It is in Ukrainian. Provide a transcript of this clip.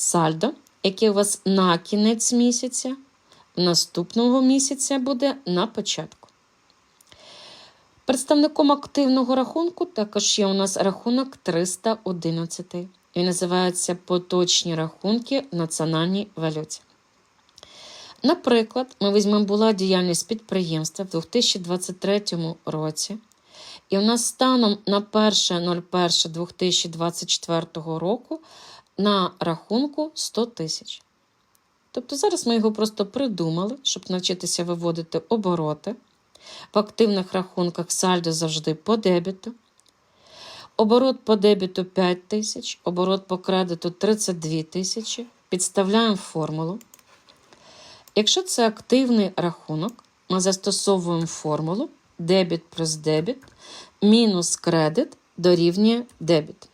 Сальдо, яке у вас на кінець місяця, наступного місяця буде на початку. Представником активного рахунку також є у нас рахунок 311. Він називається поточні рахунки в національній валюті. Наприклад, ми візьмемо була діяльність підприємства в 2023 році, і у нас станом на 1.01.2024 року на рахунку 100 тисяч. Тобто зараз ми його просто придумали, щоб навчитися виводити обороти. В активних рахунках сальдо завжди по дебіту. Оборот по дебіту 5 тисяч, оборот по кредиту 32 тисячі. Підставляємо формулу. Якщо це активний рахунок, ми застосовуємо формулу дебіт плюс дебіт мінус кредит дорівнює дебіт.